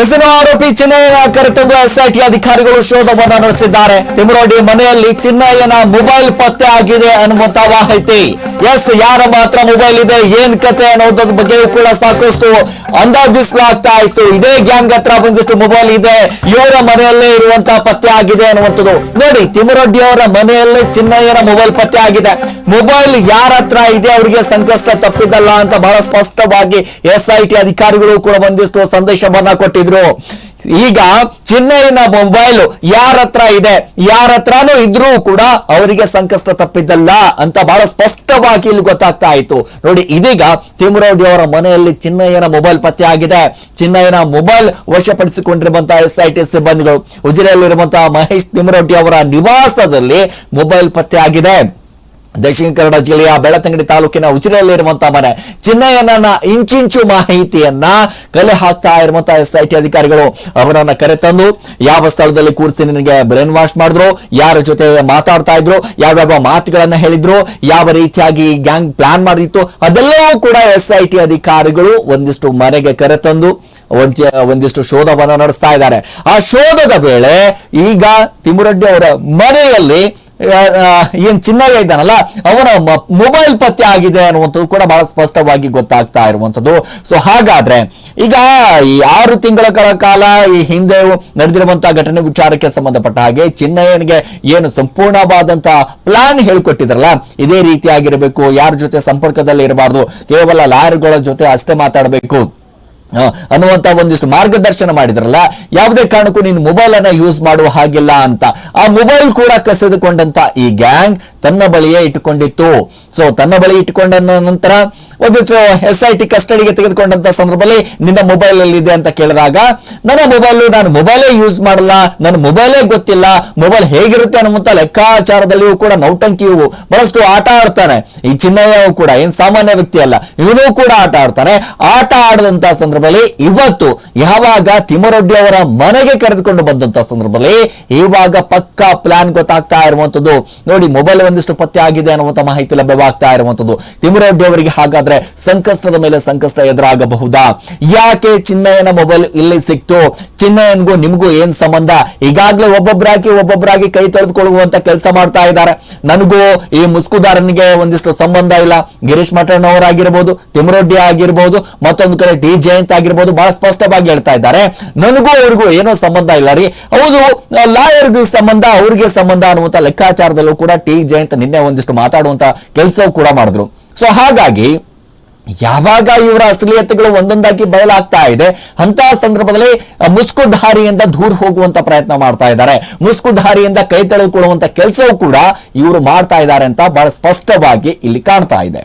ಹೆಸರು ಆರೋಪಿ ಚಿನ್ನಯ್ಯನ ಕರೆತಂದು ಎಸ್ಐಟಿ ಅಧಿಕಾರಿಗಳು ಶೋಧವನ್ನು ನಡೆಸಿದ್ದಾರೆ. ತಿಮರೋಡಿ ಮನೆಯಲ್ಲಿ ಚಿನ್ನಯ್ಯನ ಮೊಬೈಲ್ ಪತ್ತೆ ಆಗಿದೆ ಅನ್ನುವಂತ ಮಾಹಿತಿ. ಎಸ್, ಯಾರ ಮಾತ್ರ ಮೊಬೈಲ್ ಇದೆ, ಏನ್ ಕತೆ ಅನ್ನೋದ್ರ ಬಗ್ಗೆಯೂ ಕೂಡ ಸಾಕಷ್ಟು ಅಂದಾಜಿಸಲಾಗ್ತಾ ಇತ್ತು. ಇದೇ ಗ್ಯಾಂಗ್ ಹತ್ರ ಬಂದಿಷ್ಟು ಮೊಬೈಲ್ ಇದೆ, ಇವರ ಮನೆಯಲ್ಲೇ ಇರುವಂತಹ ಪತ್ತೆ ಆಗಿದೆ ಅನ್ನುವಂಥದ್ದು. ನೋಡಿ ತಿಮರೊಡ್ಡಿ ಅವರ ಮನೆಯಲ್ಲೇ ಚಿನ್ನಯ್ಯನ ಮೊಬೈಲ್ ಪತ್ತೆ ಆಗಿದೆ. ಮೊಬೈಲ್ ಯಾರ ಹತ್ರ ಇದೆ ಅವರಿಗೆ ಸಂಕಷ್ಟ ತಪ್ಪಿದಲ್ಲ ಅಂತ ಬಹಳ ಸ್ಪಷ್ಟವಾಗಿ ಎಸ್ಐಟಿ ಅಧಿಕಾರಿಗಳು ಕೂಡ ಒಂದಿಷ್ಟು ಸಂದೇಶವನ್ನ ಕೊಟ್ಟಿದ್ರು. ಈಗ ಚಿನ್ನಯ್ಯನ ಮೊಬೈಲ್ ಯಾರ ಹತ್ರ ಇದೆ, ಯಾರ ಹತ್ರನೂ ಇದ್ರೂ ಕೂಡ ಅವರಿಗೆ ಸಂಕಷ್ಟ ತಪ್ಪಿದ್ದಲ್ಲ ಅಂತ ಬಹಳ ಸ್ಪಷ್ಟವಾಗಿ ಇಲ್ಲಿ ಗೊತ್ತಾಗ್ತಾ ಇತ್ತು. ನೋಡಿ, ಇದೀಗ ತಿಮರೌಡಿ ಅವರ ಮನೆಯಲ್ಲಿ ಚಿನ್ನಯ್ಯನ ಮೊಬೈಲ್ ಪತ್ತೆ ಆಗಿದೆ. ಚಿನ್ನಯ್ಯನ ಮೊಬೈಲ್ ವಶಪಡಿಸಿಕೊಂಡಿರುವಂತಹ ಎಸ್ ಐ ಟಿ ಸಿಬ್ಬಂದಿಗಳು. ಉಜಿರೆಯಲ್ಲಿರುವಂತಹ ಮಹೇಶ್ ತಿಮರೌಡಿ ಅವರ ನಿವಾಸದಲ್ಲಿ ಮೊಬೈಲ್ ಪತ್ತೆ ಆಗಿದೆ. ದಕ್ಷಿಣ ಕನ್ನಡ ಜಿಲ್ಲೆಯ ಬೆಳತಂಗಡಿ ತಾಲೂಕಿನ ಉಜಿರೆಯಲ್ಲಿರುವಂತಹ ಮನೆ. ಚಿನ್ನಯ್ಯನ ಇಂಚಿಂಚು ಮಾಹಿತಿಯನ್ನ ಕಲೆ ಹಾಕ್ತಾ ಇರುವಂತಹ ಎಸ್ ಐ ಟಿ ಅಧಿಕಾರಿಗಳು ಅವರನ್ನ ಕರೆತಂದು ಯಾವ ಸ್ಥಳದಲ್ಲಿ ಕೂರಿಸಿ ನಿನಗೆ ಬ್ರೈನ್ ವಾಶ್ ಮಾಡಿದ್ರು, ಯಾರ ಜೊತೆ ಮಾತಾಡ್ತಾ ಇದ್ರು ಯಾವ್ಯಾವ ಮಾತುಗಳನ್ನ ಹೇಳಿದ್ರು, ಯಾವ ರೀತಿಯಾಗಿ ಗ್ಯಾಂಗ್ ಪ್ಲಾನ್ ಮಾಡಿತ್ತು, ಅದೆಲ್ಲವೂ ಕೂಡ ಎಸ್ ಐ ಟಿ ಅಧಿಕಾರಿಗಳು ಒಂದಿಷ್ಟು ಮನೆಗೆ ಕರೆತಂದು ಒಂದಿಷ್ಟು ಶೋಧವನ್ನ ನಡೆಸ್ತಾ ಇದ್ದಾರೆ. ಆ ಶೋಧದ ವೇಳೆ ಈಗ ತಿಮುರಡ್ಡಿ ಅವರ ಮನೆಯಲ್ಲಿ ಏನ್ ಚಿನ್ನಯ್ಯ ಇದ್ದಾನಲ್ಲ, ಅವನ ಮೊಬೈಲ್ ಪತ್ತೆ ಆಗಿದೆ ಅನ್ನುವಂಥದ್ದು ಕೂಡ ಬಹಳ ಸ್ಪಷ್ಟವಾಗಿ ಗೊತ್ತಾಗ್ತಾ ಇರುವಂಥದ್ದು. ಸೊ ಹಾಗಾದ್ರೆ, ಈಗ ಈ ಆರು ತಿಂಗಳ ಕಾಲ ಈ ಹಿಂದೆ ನಡೆದಿರುವಂತಹ ಘಟನೆ ವಿಚಾರಕ್ಕೆ ಸಂಬಂಧಪಟ್ಟ ಹಾಗೆ ಚಿನ್ನಯ್ಯನಿಗೆ ಏನು ಸಂಪೂರ್ಣವಾದಂತಹ ಪ್ಲಾನ್ ಹೇಳಿಕೊಟ್ಟಿದ್ರಲ್ಲ, ಇದೇ ರೀತಿಯಾಗಿರಬೇಕು, ಯಾರ ಜೊತೆ ಸಂಪರ್ಕದಲ್ಲಿ ಇರಬಾರ್ದು ಕೇವಲ ಲಾಯರ್ಗಳ ಜೊತೆ ಅಷ್ಟೇ ಮಾತಾಡಬೇಕು. ಅನ್ನುವಂತ ಒಂದಿಷ್ಟು ಮಾರ್ಗದರ್ಶನ ಮಾಡಿದ್ರಲ್ಲ, ಯಾವುದೇ ಕಾರಣಕ್ಕೂ ನೀನು ಮೊಬೈಲ್ ಅನ್ನ ಯೂಸ್ ಮಾಡುವ ಹಾಗಿಲ್ಲ ಅಂತ. ಆ ಮೊಬೈಲ್ ಕೂಡ ಕಸಿದುಕೊಂಡಂತ ಈ ಗ್ಯಾಂಗ್ ತನ್ನ ಬಳಿಯೇ ಇಟ್ಟುಕೊಂಡಿತ್ತು. ಸೊ ತನ್ನ ಬಳಿ ಇಟ್ಟುಕೊಂಡ ನಂತರ ಒಂದಿಷ್ಟು ಎಸ್ ಐ ಟಿ ಕಸ್ಟಡಿಗೆ ತೆಗೆದುಕೊಂಡಂತ ಸಂದರ್ಭದಲ್ಲಿ ನಿನ್ನ ಮೊಬೈಲ್ ಅಲ್ಲಿ ಇದೆ ಅಂತ ಕೇಳಿದಾಗ, ನನ್ನ ಮೊಬೈಲ್ ನಾನು ಮೊಬೈಲೇ ಯೂಸ್ ಮಾಡಲ್ಲ, ನನ್ನ ಮೊಬೈಲೇ ಗೊತ್ತಿಲ್ಲ ಮೊಬೈಲ್ ಹೇಗಿರುತ್ತೆ ಅನ್ನುವಂತ ಲೆಕ್ಕಾಚಾರದಲ್ಲಿಯೂ ಕೂಡ ನೌಟಂಕಿಯು ಬಹಳಷ್ಟು ಆಟ ಆಡ್ತಾನೆ. ಈ ಚಿನ್ನಯ್ಯವು ಕೂಡ, ಏನ್ ಸಾಮಾನ್ಯ ವ್ಯಕ್ತಿ ಅಲ್ಲ, ಇವನು ಕೂಡ ಆಟ ಆಡ್ತಾನೆ. ಆಟ ಆಡದಂತ ಸಂದರ್ಭದಲ್ಲಿ ಇವತ್ತು ಯಾವಾಗ ತಿಮ್ಮರೊಡ್ಡಿ ಅವರ ಮನೆಗೆ ಕರೆದುಕೊಂಡು ಬಂದಂತ ಸಂದರ್ಭದಲ್ಲಿ ಇವಾಗ ಪಕ್ಕಾ ಪ್ಲಾನ್ ಗೊತ್ತಾಗ್ತಾ ಇರುವಂತದ್ದು. ನೋಡಿ ಮೊಬೈಲ್ ಒಂದಿಷ್ಟು ಪತ್ತೆ ಆಗಿದೆ ಅನ್ನುವಂತ ಮಾಹಿತಿ ಲಭ್ಯವಾಗ್ತಾ ಇರುವಂತದ್ದು. ತಿಮ್ಮರೊಡ್ಡಿ ಅವರಿಗೆ ಹಾಗಾದ್ರೆ ಸಂಕಷ್ಟದ ಮೇಲೆ ಸಂಕಷ್ಟ ಎದುರಾಗಬಹುದಾ? ಯಾಕೆ ಚಿನ್ನಯ್ಯನ ಮೊಬೈಲ್ ಇಲ್ಲಿ ಸಿಕ್ತು? ಚಿನ್ನಯ್ಯನ್ಗೂ ನಿಮಗೂ ಏನ್ ಸಂಬಂಧ? ಈಗಾಗಲೇ ಒಬ್ಬೊಬ್ಬರಾಗಿ ಒಬ್ಬೊಬ್ಬರಾಗಿ ಕೈ ತೊಳೆದುಕೊಳ್ಳುವಂತ ಕೆಲಸ ಮಾಡ್ತಾ ಇದ್ದಾರೆ. ನನಗೂ ಈ ಮುಸ್ಕುದಾರನಿಗೆ ಒಂದಿಷ್ಟು ಸಂಬಂಧ ಇಲ್ಲ. ಗಿರೀಶ್ ಮಠಣ್ಣ ಅವರಾಗಿರ್ಬೋದು, ತಿಮರೊಡ್ಡಿ ಆಗಿರ್ಬೋದು, ಮತ್ತೊಂದು ಕಡೆ ಡಿ ಜಯಂತ್ ಆಗಿರ್ಬೋದು, ಬಹಳ ಸ್ಪಷ್ಟವಾಗಿ ಹೇಳ್ತಾ ಇದ್ದಾರೆ. ನನಗೂ ಅವ್ರಿಗೂ ಏನೋ ಸಂಬಂಧ ಇಲ್ಲ ರೀ. ಹೌದು ಲಾಯರ್ ಸಂಬಂಧ, ಅವ್ರಿಗೆ ಸಂಬಂಧ ಅನ್ನುವಂತ ಲೆಕ್ಕಾಚಾರದಲ್ಲೂ ಕೂಡ ಟಿ ಜಯಂತ್ ನಿನ್ನೆ ಒಂದಿಷ್ಟು ಮಾತಾಡುವಂತ ಕೆಲಸವೂ ಕೂಡ ಮಾಡಿದ್ರು. ಸೊ ಹಾಗಾಗಿ ಯಾವಾಗ ಇವರ ಅಸಲಿಯತೆಗಳು ಒಂದೊಂದಾಗಿ ಬಯಲಾಗ್ತಾ ಇದೆ ಅಂತ ಸಂದರ್ಭದಲ್ಲಿ ಮುಸ್ಕುಧಾರಿಯಿಂದ ದೂರ ಹೋಗುವಂತ ಪ್ರಯತ್ನ ಮಾಡ್ತಾ ಇದ್ದಾರೆ. ಮುಸ್ಕುಧಾರಿಯಿಂದ ಕೈ ತೆಳೆದುಕೊಳ್ಳುವಂತ ಕೆಲಸವೂ ಕೂಡ ಇವರು ಮಾಡ್ತಾ ಇದ್ದಾರೆ ಅಂತ ಬಹಳ ಸ್ಪಷ್ಟವಾಗಿ ಇಲ್ಲಿ ಕಾಣ್ತಾ ಇದೆ.